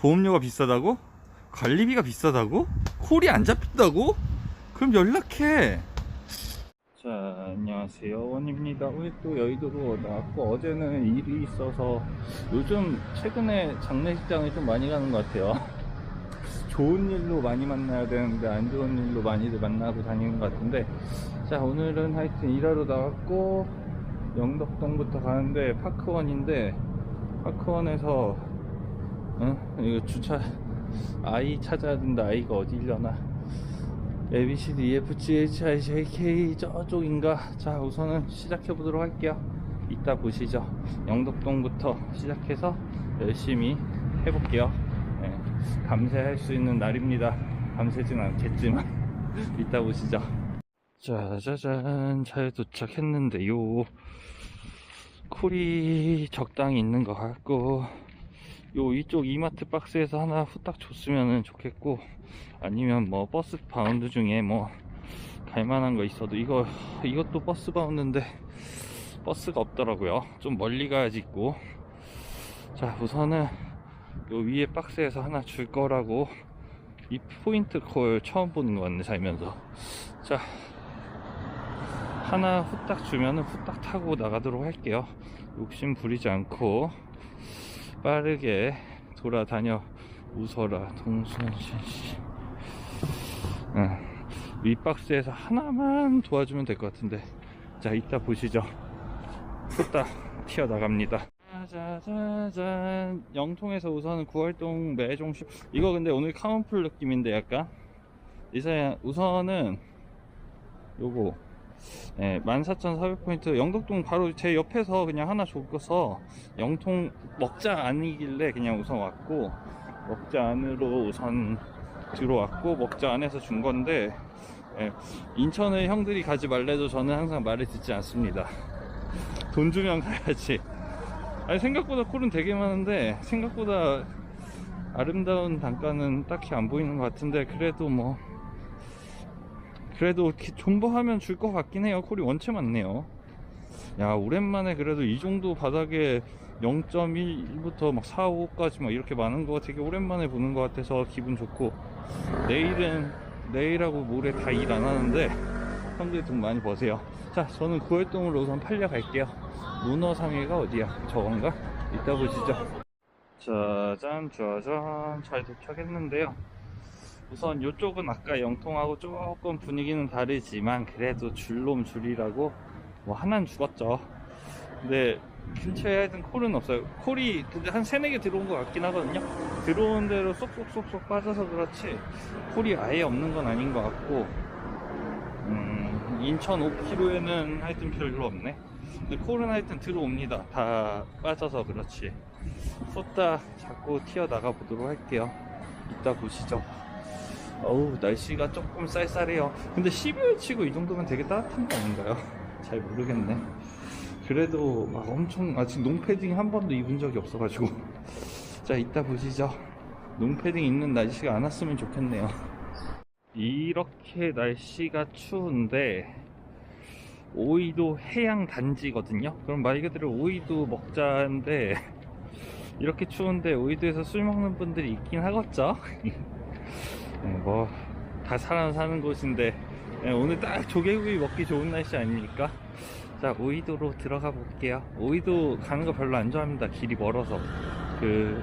보험료가 비싸다고? 관리비가 비싸다고? 콜이 안 잡힌다고? 그럼 연락해. 자, 안녕하세요. 원입니다. 오늘 또 여의도로 나왔고, 어제는 일이 있어서 요즘 최근에 장례식장을 좀 많이 가는 것 같아요. 좋은 일로 많이 만나야 되는데 안 좋은 일로 많이들 만나고 다니는 것 같은데 자 오늘은 하여튼 일하러 나왔고 영덕동부터 가는데 파크원인데 파크원에서 어? 이거 주차 아이 찾아야 된다. 아이가 어디려나? A, B, C, D, E, F, G, H, I, J, K 저쪽인가? 자 우선은 시작해 보도록 할게요. 이따 보시죠. 영덕동부터 시작해서 열심히 해볼게요. 네, 감세할 수 있는 날입니다. 감세진 않겠지만 이따 보시죠. 짜자잔 잘 도착했는데요. 콜이 적당히 있는 것 같고 요 이쪽 이마트 박스에서 하나 후딱 줬으면 좋겠고 아니면 뭐 버스 바운드 중에 뭐 갈만한 거 있어도 이거 이것도 버스 바운드인데 버스가 없더라고요. 좀 멀리 가야지 있고. 자 우선은 요 위에 박스에서 하나 줄 거라고 이 포인트 콜 처음 보는 것 같네 살면서. 자 하나 후딱 주면은 후딱 타고 나가도록 할게요. 욕심 부리지 않고 빠르게 돌아다녀 웃어라 동순신 씨. 응. 윗박스에서 하나만 도와주면 될 것 같은데. 자 이따 보시죠. 후딱 튀어나갑니다. 짜자잔. 영통에서 우선은 구월동 매종시 이거 근데 오늘 카운플 느낌인데 약간. 이제 우선은 요거 네, 14,400포인트 영덕동 바로 제 옆에서 그냥 하나 줘서 영통 먹자 안이길래 그냥 우선 왔고 먹자 안으로 우선 들어왔고 먹자 안에서 준 건데 예, 인천을 형들이 가지 말래도 저는 항상 말을 듣지 않습니다. 돈 주면 가야지. 아니 생각보다 콜은 되게 많은데 생각보다 아름다운 단가는 딱히 안 보이는 것 같은데 그래도 뭐 그래도 존버하면 줄 것 같긴 해요. 콜이 원체 많네요. 야 오랜만에 그래도 이 정도 바닥에 0.1부터 막 4, 5까지 막 이렇게 많은 거 되게 오랜만에 보는 것 같아서 기분 좋고. 내일은 내일하고 모레 다 일 안 하는데 형들이 돈 많이 버세요. 자 저는 구월동으로 우선 팔려 갈게요. 문어상해가 어디야? 저건가? 이따 보시죠. 짜잔 짜잔. 잘 도착했는데요 우선 이쪽은 아까 영통하고 조금 분위기는 다르지만 그래도 줄놈 줄이라고 뭐 하나는 죽었죠. 근데 근처에 하여튼 콜은 없어요. 콜이 근데 한 세네 개 들어온 것 같긴 하거든요. 들어온 대로 쏙쏙쏙쏙 빠져서 그렇지 콜이 아예 없는 건 아닌 것 같고 음, 인천 5km에는 하여튼 별로 없네. 근데 콜은 하여튼 들어옵니다. 다 빠져서 그렇지. 쏟다 자꾸 튀어나가 보도록 할게요. 이따 보시죠 어우 날씨가 조금 쌀쌀해요. 근데 12월 치고 이 정도면 되게 따뜻한 거 아닌가요? 잘 모르겠네. 그래도 막 엄청 아직 농패딩 한 번도 입은 적이 없어가지고. 자 이따 보시죠. 농패딩 입는 날씨가 안 왔으면 좋겠네요. 이렇게 날씨가 추운데 오이도 해양 단지거든요? 그럼 말 그대로 오이도 먹자인데 이렇게 추운데 오이도에서 술 먹는 분들이 있긴 하겠죠 뭐 다 사람 사는 곳인데 네, 오늘 딱 조개구이 먹기 좋은 날씨 아닙니까? 자 오이도로 들어가 볼게요. 오이도 가는 거 별로 안 좋아합니다. 길이 멀어서. 그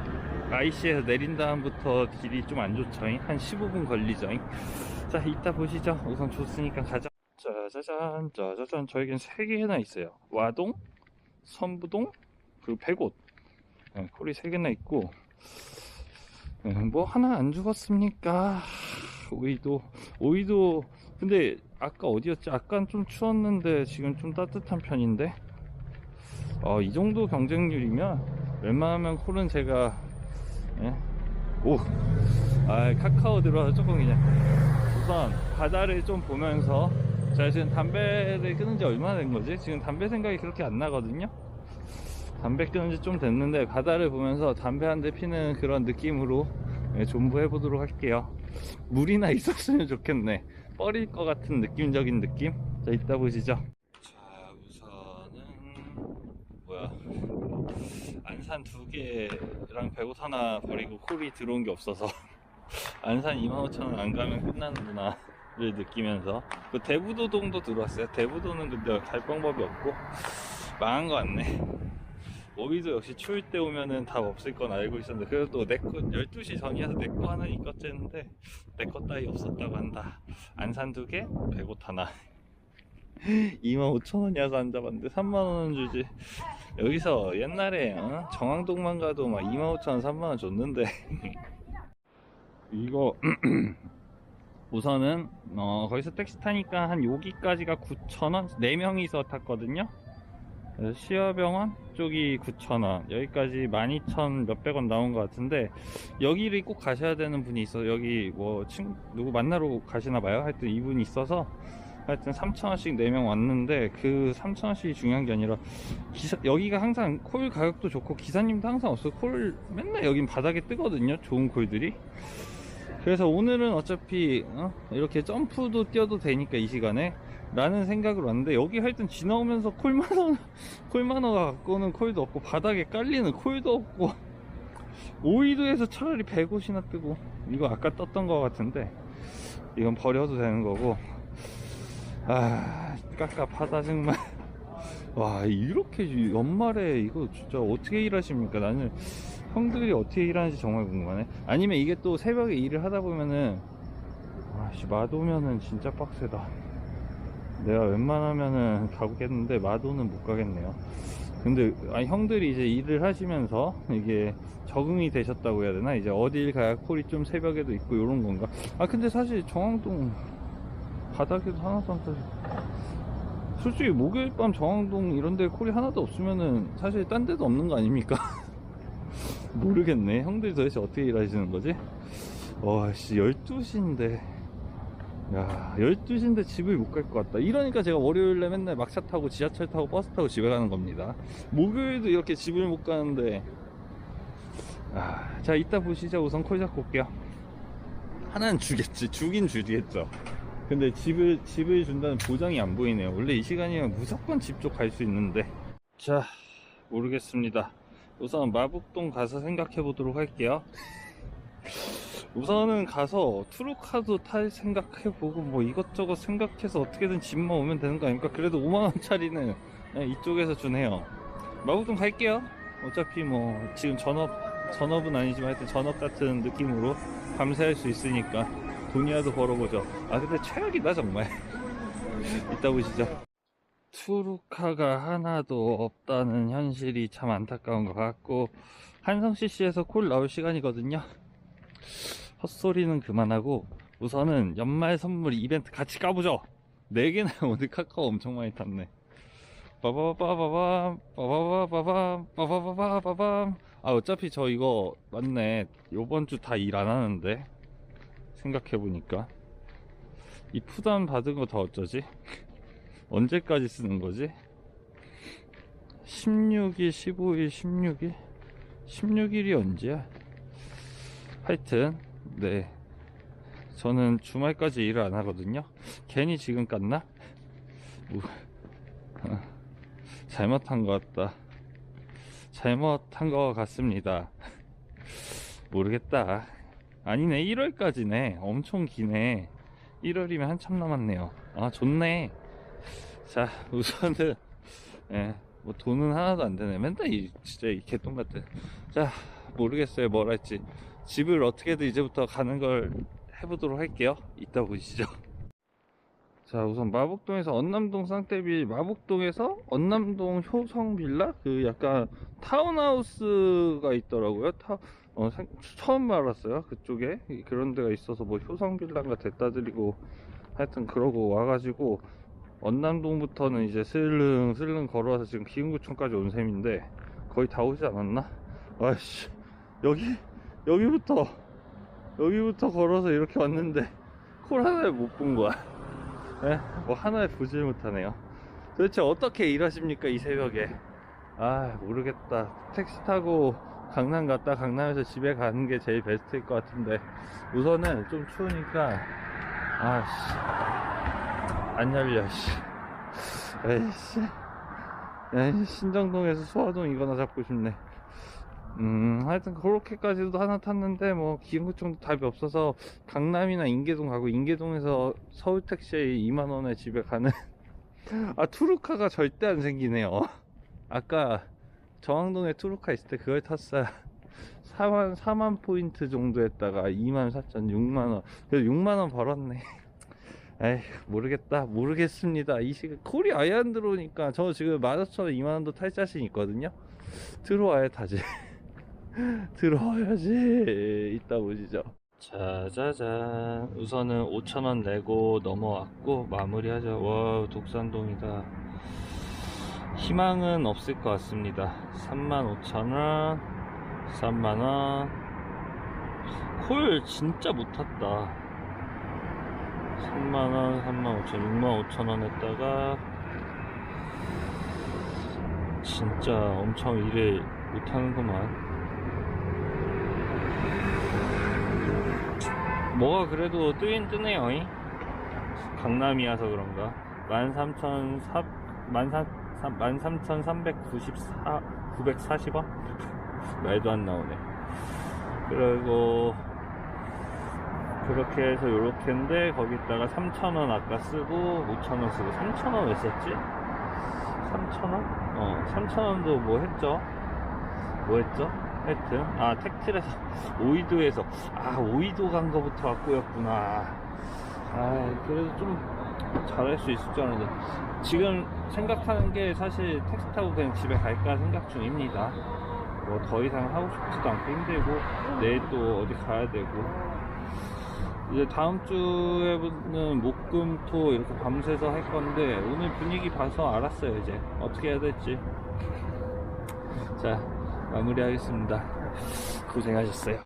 IC에서 내린 다음부터 길이 좀 안 좋죠 한 15분 걸리죠 자 이따 보시죠. 우선 좋으니까 가자. 짜자잔 짜자잔. 저에겐 3개나 있어요. 와동 선부동 그리고 백옷. 네, 콜이 3개나 있고. 네, 뭐 하나 안 죽었습니까? 오이도 오이도 근데 아까 어디였지? 아까 좀 추웠는데 지금 좀 따뜻한 편인데 어, 이 정도 경쟁률이면 웬만하면 콜은 제가 예? 오! 아 카카오 들어와서 조금 그냥 우선 바다를 좀 보면서 제가 지금 담배를 끊은 지 얼마나 된 거지? 지금 담배 생각이 그렇게 안 나거든요 담배 끊은 지 좀 됐는데 바다를 보면서 담배 한 대 피는 그런 느낌으로 예, 존버해 보도록 할게요. 물이나 있었으면 좋겠네. 뻘일 것 같은 느낌적인 느낌? 자 이따 보시죠. 자 우선은 뭐야. 안 안산 두 개랑 배옷 하나 버리고 콜이 들어온 게 없어서. 안산 25,000원 안 가면 끝나는구나 를 느끼면서. 그 대부도동도 들어왔어요. 대부도는 근데 갈 방법이 없고. 망한 거 같네. 오이도 역시 추울 때 오면은 답 없을 건 알고 있었는데 그래도 내거 12시 전이어서 내 거 하나 이것째는데 내 거 따위 없었다고 한다. 안산 두 개, 배옷 하나. 25,000원이어서 안 잡았는데 3만원은 주지. 여기서 옛날에 어? 정왕동만 가도 막 25,000원, 3만원 줬는데 이거 우선은 어, 거기서 택시 타니까 한 여기까지가 9,000원 4명이서 탔거든요 시어병원 쪽이 9,000원 여기까지 12,000 몇백 원 나온 것 같은데 여기를 꼭 가셔야 되는 분이 있어서 여기 뭐 친, 누구 만나러 가시나 봐요. 하여튼 이분이 있어서 하여튼 3,000원씩 4명 왔는데 그 3,000원씩이 중요한 게 아니라 기사, 여기가 항상 콜 가격도 좋고 기사님도 항상 없어 콜 맨날 여긴 바닥에 뜨거든요 좋은 콜들이. 그래서 오늘은 어차피 어? 이렇게 점프도 뛰어도 되니까 이 시간에 라는 생각으로 왔는데 여기 하여튼 지나오면서 콜만원 콜만원가 갖고는 콜도 없고 바닥에 깔리는 콜도 없고 오이도에서 차라리 100옷이나 뜨고 이거 아까 떴던 것 같은데 이건 버려도 되는 거고. 아 깝깝하다 정말. 와 이렇게 연말에 이거 진짜 어떻게 일하십니까? 나는 형들이 어떻게 일하는지 정말 궁금하네. 아니면 이게 또 새벽에 일을 하다 보면은 아씨 맛오면은 진짜 빡세다 내가 웬만하면은 가보겠는데 맛오는 못 가겠네요 근데 아 형들이 이제 일을 하시면서 이게 적응이 되셨다고 해야 되나 이제 어딜 가야 콜이 좀 새벽에도 있고 이런 건가 아 근데 사실 정황동 바닥에도 하나도 안 터져 솔직히 목요일 밤 정황동 이런 데 콜이 하나도 없으면은 사실 딴 데도 없는 거 아닙니까? 모르겠네. 형들이 도대체 어떻게 일하시는 거지? 와, 씨, 12시인데. 야, 12시인데 집을 못 갈 것 같다. 이러니까 제가 월요일에 맨날 막차 타고 지하철 타고 버스 타고 집에 가는 겁니다. 목요일도 이렇게 집을 못 가는데. 아, 자, 이따 보시죠. 우선 콜 잡고 올게요. 하나는 주겠지. 주긴 주겠죠. 근데 집을, 집을 준다는 보장이 안 보이네요. 원래 이 시간이면 무조건 집 쪽 갈 수 있는데. 자, 모르겠습니다. 우선 마북동 가서 생각해 보도록 할게요. 우선은 가서 투루카도 탈 생각해 보고 뭐 이것저것 생각해서 어떻게든 집만 오면 되는 거 아닙니까? 그래도 5만원짜리는 이쪽에서 주네요. 마북동 갈게요. 어차피 뭐 지금 전업, 전업은 아니지만 하여튼 전업 같은 느낌으로 밤새 할수 있으니까 돈이라도 벌어보죠. 아 근데 최악이다 정말. 이따 보시죠. 투루카가 하나도 없다는 현실이 참 안타까운 것 같고 한성 CC에서 콜 나올 시간이거든요. 헛소리는 그만하고 우선은 연말 선물 이벤트 같이 까보죠. 4개나 오늘 카카오 엄청 많이 탔네. 빠바바바밤 빠바바바밤 빠바바바밤 아 어차피 저 이거 맞네 요번 주 다 일 안 하는데 생각해보니까 이 푸단 받은 거 다 어쩌지? 언제까지 쓰는 거지? 16일, 15일, 16일? 16일이 언제야? 하여튼, 네. 저는 주말까지 일을 안 하거든요. 괜히 지금 깠나? 뭐, 어, 잘못한 것 같다. 잘못한 것 같습니다. 모르겠다. 아니네, 1월까지네. 엄청 기네. 1월이면 한참 남았네요. 아, 좋네. 자, 우선은, 예, 뭐 돈은 하나도 안 되네. 맨날 이, 진짜 이 개똥 같은. 자, 모르겠어요. 뭘 할지. 집을 어떻게든 이제부터 가는 걸 해보도록 할게요. 이따 보시죠. 자, 우선 마북동에서 언남동 쌍떼비, 마북동에서 언남동 효성 빌라? 그 약간 타운하우스가 있더라고요. 타, 어, 생- 처음 알았어요. 그쪽에. 그런 데가 있어서 뭐 효성 빌라가 됐다 드리고 하여튼 그러고 와가지고 언남동부터는 이제 슬릉 슬릉 걸어와서 지금 기흥구청까지 온 셈인데 거의 다 오지 않았나? 아이씨 여기 여기부터 여기부터 걸어서 이렇게 왔는데 콜 하나를 못 본 거야 예? 뭐 하나를 보질 못하네요 도대체 어떻게 일하십니까 이 새벽에 아 모르겠다 택시 타고 강남 갔다 강남에서 집에 가는 게 제일 베스트일 것 같은데 우선은 좀 추우니까 아씨 안 열려, 씨. 에이씨. 에이, 신정동에서 소화동 이거나 잡고 싶네. 음, 하여튼 그렇게까지도 하나 탔는데 뭐 기흥구청도 답이 없어서 강남이나 인계동 가고 인계동에서 서울 택시에 2만 원에 집에 가는 아 투루카가 절대 안 생기네요. 아까 정왕동에 투루카 있을 때 그걸 탔어야 4만 4만 포인트 정도 했다가 2만 4천 6만 원. 그래도 6만 원 벌었네. 에이 모르겠다 모르겠습니다 이 시간 콜이 아예 안 들어오니까 저 지금 15,000원 2만원도 탈 자신 있거든요 들어와야 타지 들어와야지. 이따 보시죠. 짜자잔. 우선은 5천원 내고 넘어왔고 마무리하죠 와 독산동이다. 희망은 없을 것 같습니다. 35,000원 3만원. 콜 진짜 못 탔다. 3만원 3만 5천 6만 5천원 했다가 진짜 엄청 일을 못하는구만 뭐가 그래도 뜨긴 뜨네요 이? 강남이라서 그런가 13,300 13,394 940원? 말도 안 나오네 그리고 그렇게 해서 요렇게인데 거기다가 3,000원 아까 쓰고 5,000원 쓰고 3,000원 왜 썼지? 3,000원? 어 3,000원도 뭐 했죠? 뭐 했죠? 하여튼 아 택트에서 오이도에서 아 오이도 간 거부터 왔고였구나. 아 그래도 좀 잘할 수 있을 줄 알았는데. 지금 생각하는 게 사실 택시 타고 그냥 집에 갈까 생각 중입니다. 뭐 더 이상 하고 싶지도 않고 힘들고 내일 또 어디 가야 되고. 이제 다음 주에는 목금토 이렇게 밤새서 할 건데 오늘 분위기 봐서 알았어요 이제. 어떻게 해야 될지. 자 마무리하겠습니다. 고생하셨어요